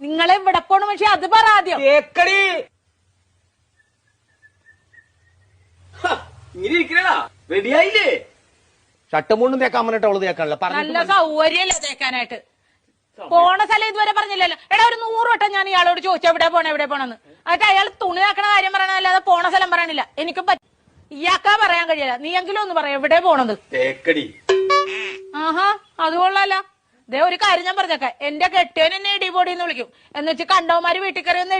നിങ്ങളെ ഇവിടെ പോണ പക്ഷെ അത് പറ ആദ്യം. കേക്കടി. ഇങ്ങനെ ഇരിക്കണടാ. റെഡിയായില്ലേ? ഷർട്ടും മുണ്ടും തേക്കാൻ പറഞ്ഞിട്ട് അവൾ തേക്കാനല്ല? നല്ല പറഞ്ഞു സൗകര്യല്ലേ തേക്കാനായിട്ട്. പോണ സ്ഥലം ഇതുവരെ പറഞ്ഞില്ലല്ലോ. എടാ ഒരു നൂറ് വട്ടം ഞാൻ ഇയാളോട് ചോദിച്ചു എവിടെ പോണ എവിടെ പോണെന്ന്? എന്നിട്ട് അയാൾ തുണി ആക്കണ കാര്യം പറയണല്ലാതെ പോണ സ്ഥലം പറയണില്ല. എനിക്ക് പറ്റ ഇയാക്കാ പറയാൻ കഴിയില്ല. നീ എങ്കിലും ഒന്ന് പറയാം എവിടെ പോണത്? തേക്കടി ആഹാ അത് കൊള്ളാലോ. ദേ ഒരു കാര്യം ഞാൻ പറഞ്ഞേക്കാം. എന്റെ കെട്ടിയവൻ എന്നെ ഇടിപൊടി എന്ന് വിളിക്കും. എന്ന് വെച്ച് കണ്ടവന്മാര് വീട്ടിൽ കയറി ഒന്ന്